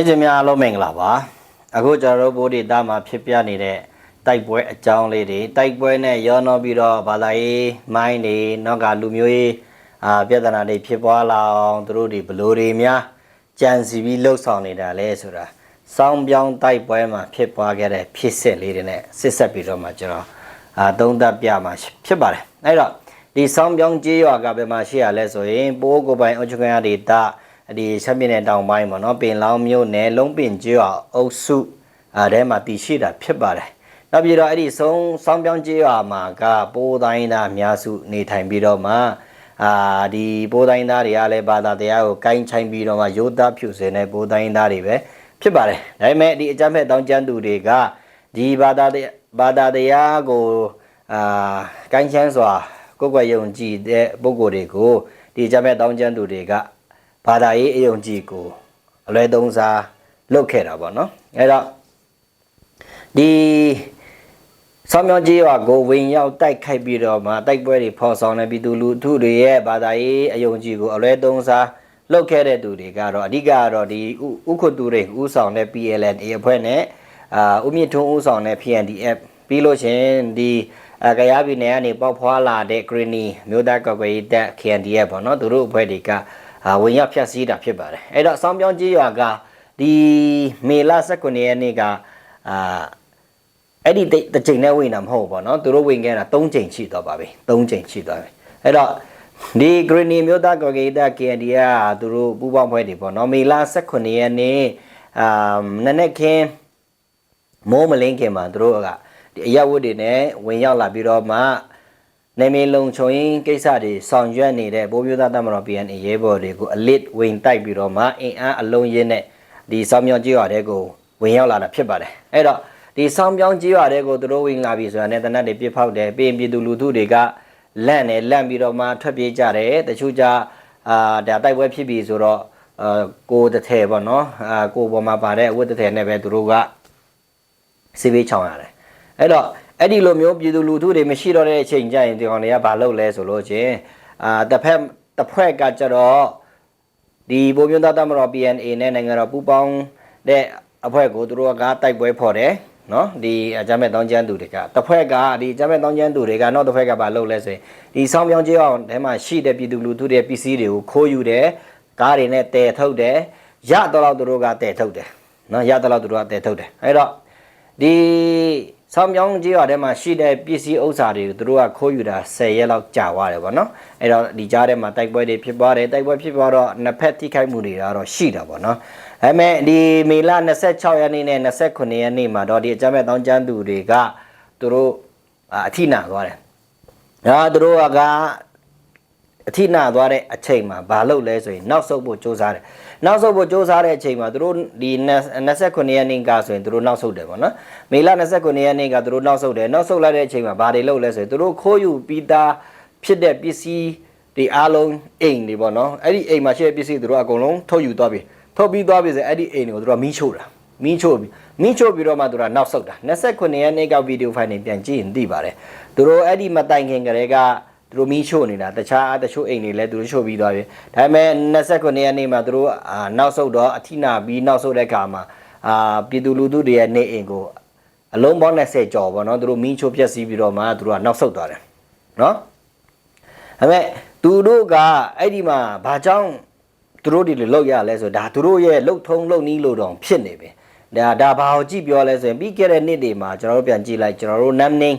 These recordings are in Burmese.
မိတ်ဆွေများအားလုံးမင်္ဂလာပါအခုကျွန်တော်တို့ဘိုးဒီသားမှာဖြစ်ပြနေတဲ့တိုက်ပွဲအကြောင်းလေးတွေတိုက်ပွဲနဲ့ရောနှောပြီးတော့ဘာသာရေးမိုင်းတွေနောက်ကလူမျိုးရေးအာပြဿနာတွေဖြစ်ပွားလာအောင်သူတို့တွေဘလို့တွေများကြံစီပြီးလှုပ်ဆောင်နေတာလဲဆိုတာစောင်းပြောင်းတိုက်ပွဲမှာဖြစ်ပွားခဲ့တဲ့ဖြစ်ဆက်လေးတွေနဲ့ဆစ်ဆက်ပြီးတော့မှကျွန်တော်အာသုံးသပ်ပြမှာဖြစ်ပါတယ်အဲ့တော့ဒီစောင်းပြောင်းကြေးရွာကဘယ်မှာရှိရလဲဆိုရင်ပိုးကိုယ်ပိုင်အုပ်ချုပ်ခွင့်ရဒေသ ဒီချက်ပြင်းတဲ့တောင်ပိုင်းပေါ့နော်ပင်လောင်းမြို့နယ်လုံးပင်ကျွော်အုပ်စုအဲထဲမှာတည်ရှိတာဖြစ်ပါတယ်။နောက်ပြီးတော့အဲ့ဒီဆုံးစောင်းပြောင်းကျွော်မှာကပိုးတိုင်းသားအများစုနေထိုင်ပြီးတော့မှအာဒီပိုးတိုင်းသားတွေကလည်းဘာသာတရားကိုကိုင်းချိုင်းပြီးတော့မှရိုးသားဖြူစင်တဲ့ပိုးတိုင်းသားတွေပဲဖြစ်ပါတယ်။ဒါပေမဲ့ဒီအကြမ်းဖက်တောင်းကျမ်းသူတွေကဒီဘာသာတရားဘာသာတရားကိုအာကိုင်းချမ်းစွာကိုယ်ကွယ်ယုံကြည်တဲ့ပုဂ္ဂိုလ်တွေကိုဒီအကြမ်းဖက်တောင်းကျမ်းသူတွေက ဘာသာရေးအယုံကြည်ကိုအလွဲသုံးစားလုပ်ခဲ့တာပေါ့နော်အဲ့တော့ဒီဆောင်းမြောင်းကြီးရွာကိုဝင်ရောက်တိုက်ခိုက်ပြီးတော့မှတိုက်ပွဲတွေဖော်ဆောင်နေပြည်သူလူထုတွေရဲ့ဘာသာရေးအယုံကြည်ကိုအလွဲသုံးစားလုပ်ခဲ့တဲ့သူတွေကတော့အဓိကကတော့ဒီဥက္ခုတူတွေဥဆောင်တဲ့ PLNA အဖွဲ့နဲ့အာဥမြင့်ထွန်းဥဆောင်တဲ့ PNDF ပြီးလို့ရှင်ဒီအကရားပြည်နယ်ကနေပေါက်ဖွာလာတဲ့ Greeny မြို့သားကော်ကွယ်ရေးတပ် KNDF ပေါ့နော်သူတို့အဖွဲ့တွေကအာ ဝင်ရောက်ဖျက်ဆီးတာဖြစ်ပါတယ်အဲ့တော့ဆောင်းပြောင်းကြီးရွာကဒီမေလ19ရက်နေ့ကအာအဲ့ဒီတစ်ချိန်နဲ့ဝင်တာမဟုတ်ဘူးပေါ့နော်သူတို့ဝင်ခဲ့တာ3ချိန်ရှိသွားပါပြီ3ချိန်ရှိသွားပြီအဲ့တော့ဒီ Greeny မြို့သားကော်ကွယ်ရေးတပ် KNDF ကသူတို့ပူးပေါင်းဖွဲ့တွေပေါ့နော်မေလ19ရက်နေ့အာနနက်ခင်းမိုးမလင်းခင်မှာသူတို့ကဒီအရက်ဝတ်တွေနဲ့ဝင်ရောက်လာပြီးတော့မှ နေမီလုံချုံရင်ကိစ္စတွေဆောင်ရွက်နေတဲ့ဘိုးပြသားတမတော် PNA ရဲဘော်တွေကိုအလစ်ဝင်တိုက်ပြီးတော့မှအင်အားအလုံးရင်းနဲ့ဒီစောင်းမြောင်းကြီးရွာတဲ့ကိုဝင်ရောက်လာတာဖြစ်ပါတယ်အဲ့တော့ဒီစောင်းမြောင်းကြီးရွာတဲ့ကိုသူတို့ဝင်လာပြီဆိုတာနဲ့တနတ်တွေပြစ်ဖောက်တယ်ပြင်ပြည်သူလူထုတွေကလန့်နေလန့်ပြီးတော့မှထွက်ပြေးကြတယ်တချို့ကြအာဒါတိုက်ပွဲဖြစ်ပြီဆိုတော့အာကိုတစ်ထည်ပေါ့နော်အာကိုပေါ်မှာပါတဲ့အဝတ်တစ်ထည်နဲ့ပဲသူတို့ကစီးပေးချောင်ရတယ်အဲ့တော့ အဲ့ဒီလိုမျိုးပြည်သူလူထုတွေမရှိတော့တဲ့အချိန်ကျရင်ဒီကောင်တွေကဘာလုပ်လဲဆိုလို့ချင်းအာတစ်ဖက်တစ်ဖွဲ့ကကြတော့ဒီဘုံမျိုးသားတမတော် PNA နဲ့နိုင်ငံတော်ပူးပေါင်းတဲ့အဖွဲ့ကိုသူတို့ကတိုက်ပွဲဖော်တယ်နော်ဒီအကြမ်းမဲ့တောင်းကျမ်းသူတွေကတစ်ဖွဲ့ကဒီအကြမ်းမဲ့တောင်းကျမ်းသူတွေကနောက်တစ်ဖွဲ့ကဘာလုပ်လဲဆိုရင်ဒီဆောင်းပြောင်းကျေးအောင်ထဲမှာရှိတဲ့ပြည်သူလူထုတွေပစ္စည်းတွေကိုခိုးယူတယ်ကားတွေနဲ့တည်ထုတ်တယ်ရတော့တော့သူတို့ကတည်ထုတ်တယ်နော်ရတော့တော့သူတို့ကတည်ထုတ်တယ်အဲ့တော့ဒီ ဆောင်းပြောင်းကြီးရွာထဲမှာရှိတဲ့ပစ္စည်းဥစ္စာတွေကိုသူတို့ကခိုးယူတာ10ရက်လောက်ကြာသွားတယ်ဗောနော်အဲ့တော့ဒီကြားထဲမှာတိုက်ပွဲတွေဖြစ်ပွားတယ်တိုက်ပွဲဖြစ်ပွားတော့နှစ်ဖက်ထိခိုက်မှုတွေကတော့ရှိတာဗောနော်ဒါပေမဲ့ဒီမေလ26ရက်နေ့နဲ့29ရက်နေ့မှာတော့ဒီအကြမ်းဖက်တောင်းကျမ်းသူတွေကသူတို့အထိနာသွားတယ်ဒါသူတို့က အထိနာသွားတဲ့အချိန်မှာဘာလုပ်လဲဆိုရင်နောက်ဆုတ်ဖို့စူးစမ်းတယ်နောက်ဆုတ်ဖို့စူးစမ်းတဲ့အချိန်မှာသူတို့ဒီ29ရက်နေ့ကဆိုရင်သူတို့နောက်ဆုတ်တယ်ပေါ့နော်မေလ29ရက်နေ့ကသူတို့နောက်ဆုတ်တယ်နောက်ဆုတ်လိုက်တဲ့အချိန်မှာဘာတွေလုပ်လဲဆိုရင်သူတို့ခိုးယူပြီးသားဖြစ်တဲ့ပစ္စည်းဒီအားလုံးအိမ်တွေပေါ့နော်အဲ့ဒီအိမ်မှာရှိတဲ့ပစ္စည်းသူတို့အကုန်လုံးထုတ်ယူသွားပြီထုတ်ပြီးသွားပြီဆိုရင်အဲ့ဒီအိမ်တွေကိုသူတို့မီးရှို့တာမင်းချို့ပြီးမင်းချို့ပြီးတော့မှသူကနောက်ဆုတ်တာ29ရက်နေ့ကဗီဒီယိုဖိုင်တွေပြန်ကြည့်ရင်သိပါတယ်သူတို့အဲ့ဒီမတိုင်ခင်ကလေးက သူတို့မီးချို့နေတာတခြားတချို့အိမ်တွေလည်းသူတို့ချို့ပြီးသွားပြီဒါပေမဲ့29ရက်နေ့မှာသူတို့အာနောက်ဆုတ်တော့အထိနာပြီးနောက်ဆုတ်တဲ့အခါမှာအာပြည်သူလူထုတွေရဲ့နေအိမ်ကိုအလုံးပေါင်း20ကျော်ပေါ့နော်သူတို့မီးချို့ပြက်စီးပြီးတော့မှသူတို့ကနောက်ဆုတ်သွားတယ်နော်ဒါပေမဲ့သူတို့ကအဲ့ဒီမှာဘာကြောင့်သူတို့ဒီလိုလောက်ရလဲဆိုဒါသူတို့ရဲ့လှုပ်ထုံးလှုပ်နီးလို့တော့ဖြစ်နေပြီဒါဒါဘာကိုကြည့်ပြောလဲဆိုရင်ပြီးခဲ့တဲ့နှစ်တွေမှာကျွန်တော်တို့ပြန်ကြည့်လိုက်ကျွန်တော်တို့နမ်နင်း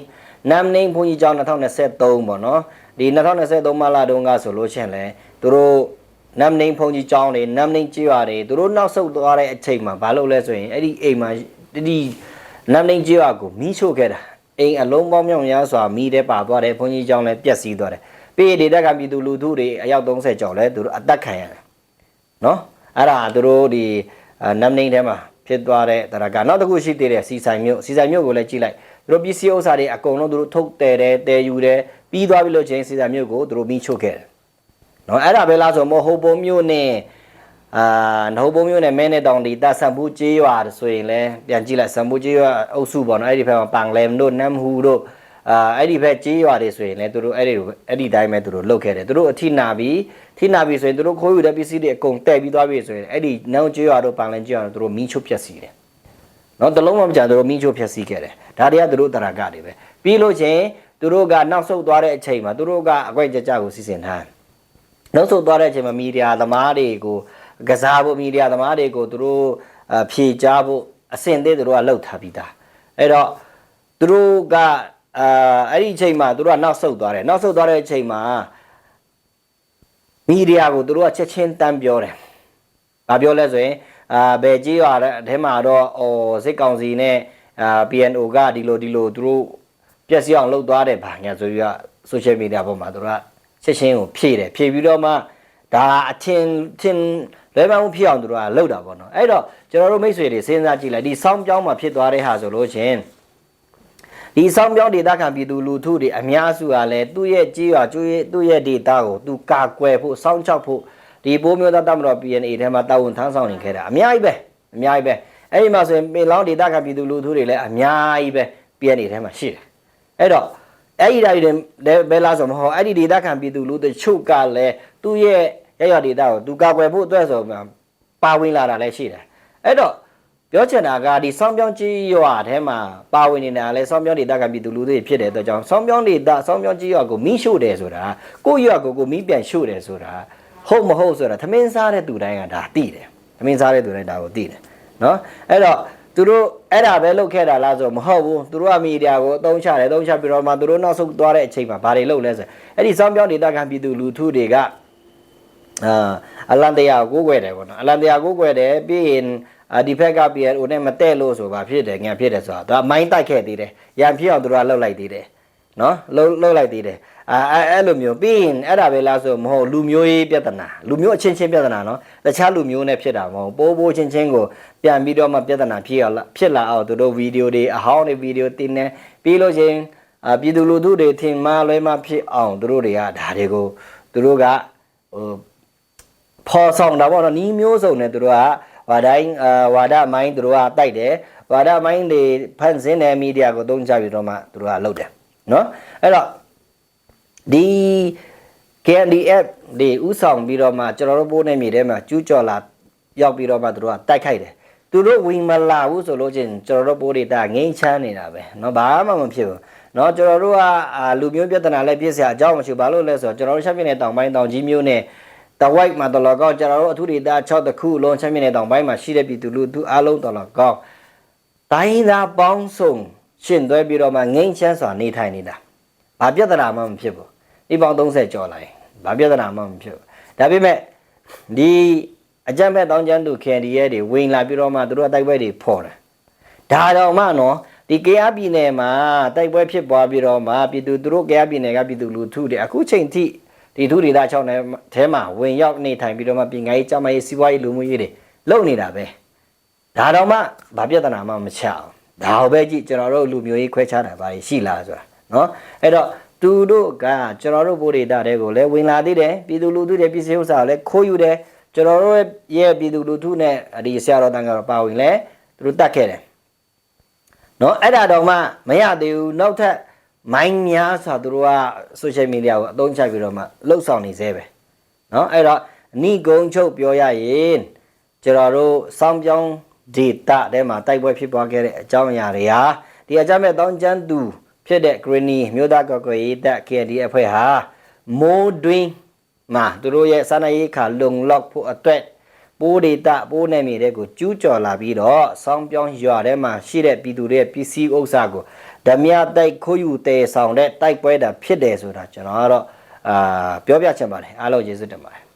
နမ်နင်းဘုန်းကြီးကျောင်း2023ပေါ့နော်ဒီ2023မလာတုန်းကဆိုလို့ရှိရင်လဲသူတို့နမ်နင်းဘုန်းကြီးကျောင်းတွေနမ်နင်းကျွာတွေသူတို့နောက်ဆုတ်သွားတဲ့အချိန်မှာဘာလုပ်လဲဆိုရင်အဲ့ဒီအိမ်မှာဒီနမ်နင်းကျွာကိုမီးရှို့ခဲ့တာအိမ်အလုံးပေါင်းမြောင်များစွာမီးတဲ့ပါသွားတယ်ဘုန်းကြီးကျောင်းလည်းပျက်စီးသွားတယ်ပြီးဒေသကပြည်သူလူထုတွေအယောက်30ကျော်လဲသူတို့အသက်ခံရတယ်နော်အဲ့ဒါသူတို့ဒီနမ်နင်းထဲမှာဖြစ်သွားတဲ့တရကနောက်တစ်ခုရှိသေးတယ်စီဆိုင်မြို့စီဆိုင်မြို့ကိုလည်းကြည့်လိုက် သူတို့ပစ္စည်းဥစ္စာတွေအကုန်လုံးသူတို့ထုတ်တယ်တယ်တဲယူတယ်ပြီးသွားပြီလို့ချင်းစီဆိုင်မြို့ကိုသူတို့မိချုပ်ခဲ့တယ်နော်အဲ့ဒါပဲလားဆိုမဟုတ်ပုံမြို့နဲ့အာနှုတ်ပုံမျိုးနဲ့မဲနဲ့တောင်ဒီတဆန်ဘူးကြေးရွာဆိုရင်လည်းပြန်ကြည့်လိုက်ဆန်ဘူးကြေးရွာအုပ်စုပေါ့နော်အဲ့ဒီဘက်မှာပန်လဲမ်တို့နမ်ဟူတို့အာအဲ့ဒီဘက်ကြေးရွာတွေဆိုရင်လည်းသူတို့အဲ့ဒီလိုအဲ့ဒီတိုင်းပဲသူတို့လုတ်ခဲ့တယ်သူတို့အထိနာပြီးထိနာပြီးဆိုရင်သူတို့ခိုးယူတဲ့ပစ္စည်းတွေအကုန်တက်ပြီးသွားပြီဆိုရင်အဲ့ဒီနောင်ကြေးရွာတို့ပန်လန်ကြေးရွာတို့သူတို့မီးချုပ်ဖြတ်စီတယ် နော်တလုံးမမကြသူတို့မီးချုပ်ဖြတ်စီခဲ့တယ်ဒါတွေကသူတို့တရာကတွေပဲပြီးလို့ချင်းသူတို့ကနောက်ဆုတ်သွားတဲ့အချိန်မှာသူတို့ကအကွက်ကြကြကိုစီစဉ်ထားတယ်နောက်ဆုံးသွားတဲ့အချိန်မှာမီဒီယာသမားတွေကိုကစားဖို့မီဒီယာသမားတွေကိုသူတို့အဖြေချဖို့အဆင့်သေးသူတို့ကလှုပ်ထားပြီးသားအဲ့တော့သူတို့ကအာအဲ့ဒီအချိန်မှာသူတို့ကနောက်ဆုတ်သွားတယ်နောက်ဆုတ်သွားတဲ့အချိန်မှာမီဒီယာကိုသူတို့ကချက်ချင်းတန်းပြောတယ်။ဘာပြောလဲဆိုရင် အာဘယ်ကြီးရွာတဲ့အထဲမှာတော့ဟိုစစ်ကောင်စီနဲ့အာ PNO ကဒီလိုဒီလိုသူတို့ပြက်စီအောင်လှုပ်သွားတယ်ဗာညာဆိုပြီးတော့ social media ပေါ်မှာသူတို့ကချက်ချင်းကိုဖြည့်တယ်ဖြည့်ပြီးတော့မှဒါအထင်ထင်လွဲမှန်းမှုဖြစ်အောင်သူတို့ကလှုပ်တာပေါ့နော်အဲ့တော့ကျွန်တော်တို့မိတ်ဆွေတွေစဉ်းစားကြည့်လိုက်ဒီစောင်းပြောင်းမှာဖြစ်သွားတဲ့ဟာဆိုလို့ချင်းဒီဆောင်ပြောင်းဒေတာခံပြည်သူလူထုတွေအများစုကလည်းသူ့ရဲ့ကြေးရွာကျွေးသူ့ရဲ့ဒေတာကိုသူကာကွယ်ဖို့စောင့်ချောက်ဖို့ ဒီပိုးမျိုးသားတမတော် PNA ထဲမှာတာဝန်ထမ်းဆောင်နေခဲ့တာအများကြီးပဲအများကြီးပဲအဲ့ဒီမှာဆိုရင်ပင်လောင်းဒေတာခံပြည်သူလူထုတွေလည်းအများကြီးပဲ PNA ထဲမှာရှိတယ်အဲ့တော့အဲ့ဒီဓာတ်တွေလည်းဘယ်လားဆိုမဟုတ်အဲ့ဒီဒေတာခံပြည်သူလူတချို့ကလည်းသူ့ရဲ့ရရဒေတာကိုသူကာကွယ်ဖို့အတွက်ဆိုမှပါဝင်လာတာလည်းရှိတယ်အဲ့တော့ပြောချင်တာကဒီစောင်းပြောင်းကြီးရွာထဲမှာပါဝင်နေတာလဲစောင်းပြောင်းဒေတာကပြည်သူလူတွေဖြစ်တဲ့အတွက်ကြောင့်စောင်းပြောင်းဒေတာစောင်းပြောင်းကြီးရွာကိုမီးရှို့တယ်ဆိုတာကိုယ့်ရွာကိုကိုမီးပြန်ရှို့တယ်ဆိုတာ ဟုတ်မဟုတ်ဆိုတာသမင်းစားတဲ့သူတိုင်းကဒါသိတယ်သမင်းစားတဲ့သူတိုင်းဒါကိုသိတယ်နော်အဲ့တော့သူတို့အဲ့ဒါပဲလုပ်ခဲ့တာလားဆိုတော့မဟုတ်ဘူးသူတို့ကမီဒီယာကိုအသုံးချတယ်အသုံးချပြီးတော့မှသူတို့နောက်ဆုံးသွားတဲ့အချိန်မှာဘာတွေလုပ်လဲဆိုအဲ့ဒီစောင်းပြောင်းဒေတာကပြည်သူလူထုတွေကအာအလန်တရားကိုကိုွယ်တယ်ပေါ့နော်အလန်တရားကိုကိုွယ်တယ်ပြီးရင်အာဒီဖက်က PLO နဲ့မတဲ့လို့ဆိုပါဖြစ်တယ်ငါဖြစ်တယ်ဆိုတာသူကမိုင်းတိုက်ခဲ့သေးတယ်ရံဖြစ်အောင်သူတို့ကလှုပ်လိုက်သေးတယ် နော်လှုပ်လှုပ်လိုက်သေးတယ်အာအဲ့အဲ့လိုမျိုးပြီးရင်အဲ့ဒါပဲလားဆိုမဟုတ်လူမျိုးရေးပြဿနာလူမျိုးအချင်းချင်းပြဿနာနော်တခြားလူမျိုးနဲ့ဖြစ်တာမဟုတ်ပိုးပိုးချင်းချင်းကိုပြန်ပြီးတော့မှပြဿနာဖြစ်ရလာဖြစ်လာအောင်သူတို့ဗီဒီယိုတွေအဟောင်းတွေဗီဒီယိုတင်နေပြီးလို့ချင်းအာပြည်သူလူထုတွေထင်မှားလွဲမှားဖြစ်အောင်သူတို့တွေကဒါတွေကိုသူတို့ကဟိုဖော်ဆောင်တာပေါ့နော်နီးမျိုးစုံနဲ့သူတို့ကဝါတိုင်းအာဝါဒမိုင်းသူတို့ကတိုက်တယ်ဝါဒမိုင်းတွေဖန်ဆင်းတဲ့မီဒီယာကိုသုံးချပြီးတော့မှသူတို့ကလုပ်တယ် နော်အဲ့တော့ဒီ KNDF တွေဥဆောင်ပြီးတော့မှကျွန်တော်တို့ပိုးနေမြေထဲမှာကျူးကျော်လာရောက်ပြီးတော့မှသူတို့ကတိုက်ခိုက်တယ်သူတို့ဝင်မလာဘူးဆိုလို့ချင်းကျွန်တော်တို့ပိုးတွေကငိမ့်ချမ်းနေတာပဲเนาะဘာမှမဖြစ်ဘူးเนาะကျွန်တော်တို့ကအာလူမျိုးပြဿနာလည်းပြည့်စရာအကြောင်းမရှိဘူးဘာလို့လဲဆိုတော့ကျွန်တော်တို့ချက်ပြနေတဲ့တောင်ပိုင်းတောင်ကြီးမျိုးနဲ့ တဝိုက်မှာတော်တော်ကောင်းကျွန်တော်တို့အထူးဒေတာ6တခုလုံးချမ်းမြေနယ်တောင်ပိုင်းမှာရှိတဲ့ပြည်သူလူထုအားလုံးတော်တော်ကောင်းတိုင်းသားပေါင်းစုံ ရှင်သွဲပြီးတော့မှငိမ့်ချမ်းစွာနေထိုင်နေတာဘာပြဿနာမှမဖြစ်ဘူးဒီပေါင်း30ကျော်လာရင်ဘာပြဿနာမှမဖြစ်ဘူးဒါပေမဲ့ဒီအကြမ်းဖက်တောင်းကျမ်းသူ KNDA တွေဝင်လာပြီးတော့မှသူတို့အတိုက်ပွဲတွေဖော်တယ်ဒါတော့မှနော်ဒီကေအားပြည်နယ်မှာတိုက်ပွဲဖြစ်ပွားပြီးတော့မှပြည်သူသူတို့ကေအားပြည်နယ်ကပြည်သူလူထုတွေအခုချိန်ထိဒီသူဒေသ6နဲ့အဲမှာဝင်ရောက်နေထိုင်ပြီးတော့မှပြင်ငါရေးကြမ်းမရေးစီးပွားရေးလူမှုရေးတွေလုပ်နေတာပဲဒါတော့မှဘာပြဿနာမှမချအောင် ဒါဟောပဲကြည့်ကျွန်တော်တို့လူမျိုးရေးခွဲခြားတာဘာရှိလားဆိုတာနော်အဲ့တော့သူတို့ကကျွန်တော်တို့ဗိုလ်ဒေတာတွေကိုလည်းဝင်လာသေးတယ်ပြည်သူလူထုတွေပြည်စည်းဥစ္စာကိုလည်းခိုးယူတယ်ကျွန်တော်တို့ရဲ့ပြည်သူလူထုနဲ့ဒီဆရာတော်တန်ကတော့ပါဝင်လဲသူတို့တတ်ခဲ့တယ်နော်အဲ့ဒါတော့မှမရသေးဘူးနောက်ထပ်မိုင်းများဆိုသူတို့က social media ကိုအသုံးချပြီးတော့မှလှုပ်ဆောင်နေသေးပဲနော်အဲ့တော့အနိဂုံချုပ်ပြောရရင်ကျွန်တော်တို့စောင်းပြောင်း ဒေတာထဲမှာတိုက်ပွဲဖြစ်ပွားခဲ့တဲ့အကြောင်းအရာတွေဟာဒီအကြမ်းမဲ့တောင်းကျမ်းသူဖြစ်တဲ့ Greeny မြို့သားကော်ကွယ်ရေးတပ် KND အဖွဲ့ဟာမိုးတွင်းမှာသူတို့ရဲ့စာနာရေးခါလုံလောက်ဖို့အတွက်ပိုးဒေတာပိုးနယ်မြေတွေကိုကျူးကျော်လာပြီးတော့စောင်းပြောင်းရွာထဲမှာရှိတဲ့ပြည်သူတွေရဲ့ပစ္စည်းဥစ္စာကိုဓမြတိုက်ခိုးယူတဲဆောင်တဲ့တိုက်ပွဲတာဖြစ်တယ်ဆိုတာကျွန်တော်ကတော့အာပြောပြချင်ပါတယ်အားလုံးကျေးဇူးတင်ပါတယ်